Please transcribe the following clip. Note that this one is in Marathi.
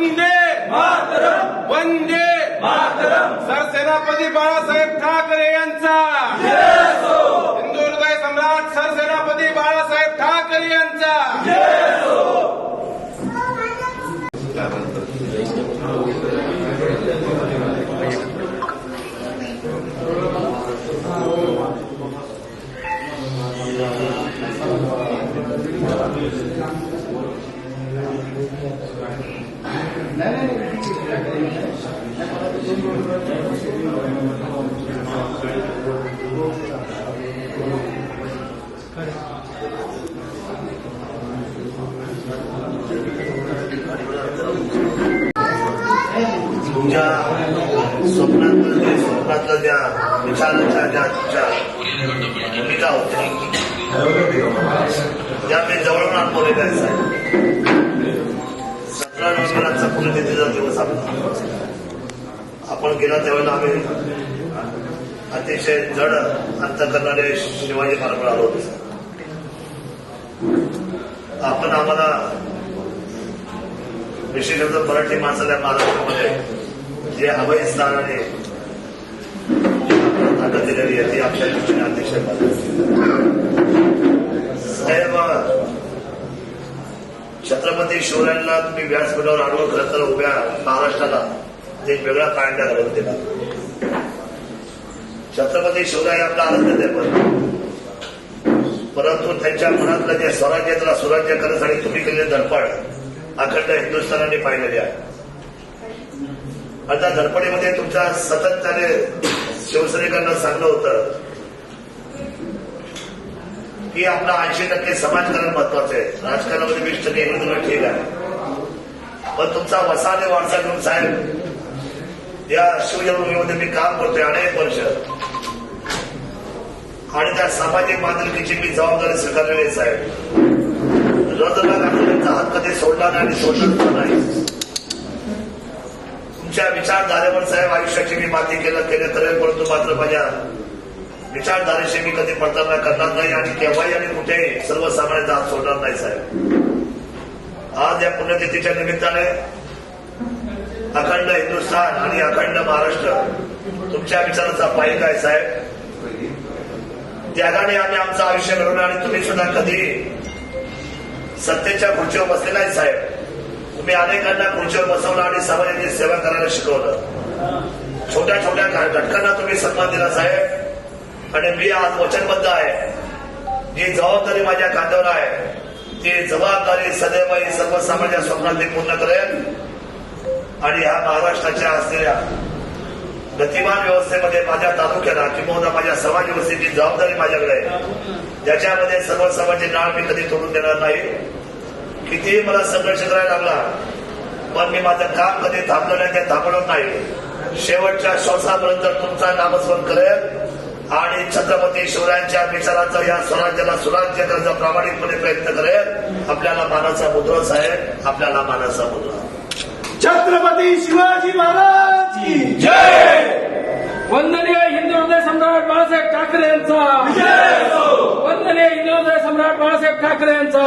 वंदे मातरम. वंदे मातरम. सरसेनापती बाळासाहेब ठाकरे यांचा. हिंदू हृदय सम्राट सरसेनापती बाळासाहेब ठाकरे यांचा. तुमच्या स्वप्नात स्वप्नातल्या ज्या विचारांच्या ज्या तुमच्या भूमिका होत्या त्या मी जवळून अनुभवलेल्या आहेत साहेब सतरा नोव्हेंबरचा पुण्यतिथीचा दिवस आपला आपण गेला त्यावेळेला आम्ही अतिशय जड अंत करणारे शिवाजी महाराज आलो होते. आपण आम्हाला विशेषतः मराठी माणसाला महाराष्ट्रामध्ये जे हवाई स्थान आणि ताकद दिलेली आहे ती आपल्या दृष्टीने अतिशय साहेब छत्रपती शिवरायांना तुम्ही व्यासपीठावर आणून खरं तर उभ्या महाराष्ट्राला म्हणजे एक वेगळा कायदा घालून दिला छत्रपती शिवराय आपला आनंद परंतु त्यांच्या मनातलं जे स्वराज्य त्याला सुराज्य करण्यासाठी तुम्ही केलेले धडपड अखंड हिंदुस्थानाने पाहिलेले आहे. आणि त्या धडपडीमध्ये तुमच्या सतत त्याने शिवसैनिकांना सांगलं होतं की आपला ऐंशी टक्के समाजकारण महत्वाचं आहे. राजकारणामध्ये वीस टक्के हिंदू ठीक आहे. पण तुमचा वसा आणि वारसा घेऊन साहेब या शिवजन्मभूमीमध्ये मी काम करतोय अनेक वर्ष. आणि त्या सामाजिक बांधिलकीची मी जबाबदारी स्वीकारलेली आहे साहेब. रजबाग आंदोलनाचा हक्क ते सोडला नाही आणि सोडला नाही तुमच्या विचारधारेवर साहेब आयुष्याची मी माती केलं केलं करेल परंतु मात्र माझ्या विचारधारेशी मी कधी पडताना करणार नाही आणि केव्हाही आणि कुठेही सर्वसामान्यांचा हात सोडणार नाही साहेब. आज या पुण्यतिथीच्या निमित्ताने अखंड हिंदुस्थान आणि अखंड महाराष्ट्र तुमच्या विचाराचा पाईक आहे साहेब. त्यागाने आम्ही आमचं आयुष्य घडवलं आणि तुम्ही सुद्धा कधी सत्तेच्या खुर्चीवर बसले नाही साहेब. तुम्ही अनेकांना खुर्चीवर बसवलं आणि समाजाची सेवा करायला शिकवलं. छोट्या छोट्या घटकांना तुम्ही सन्मान दिला साहेब. आणि मी आज वचनबद्ध आहे. जी जबाबदारी माझ्या खांद्यावर आहे ती जबाबदारी सदैव सर्वसामान्य स्वप्नात पूर्ण करेल. आणि ह्या महाराष्ट्राच्या असलेल्या गतिमान व्यवस्थेमध्ये माझ्या तालुक्याला किंवा माझ्या समाज व्यवस्थेची जबाबदारी माझ्याकडे आहे. ज्याच्यामध्ये सर्व नाळ मी कधी तोडून देणार नाही. कितीही मला संघर्ष करायला लागला पण मी माझं काम कधी थांबलं नाही ते थांबवणार नाही. शेवटच्या श्वासापर्यंत तुमचा नामस्मरण करेल. आणि छत्रपती शिवरायांच्या विचाराचा या स्वराज्याला सुराज्य करण्याचा प्रामाणिकपणे प्रयत्न करेल. आपल्याला मानाचा मुद्रा साहेब आपल्याला मानाचा मुद्रा छत्रपती शिवाजी महाराज की जय! वंदनीय हिंदू हृदय सम्राट बाळासाहेब ठाकरे यांचा. वंदनीय हिंदू हृदय सम्राट बाळासाहेब ठाकरे यांचा.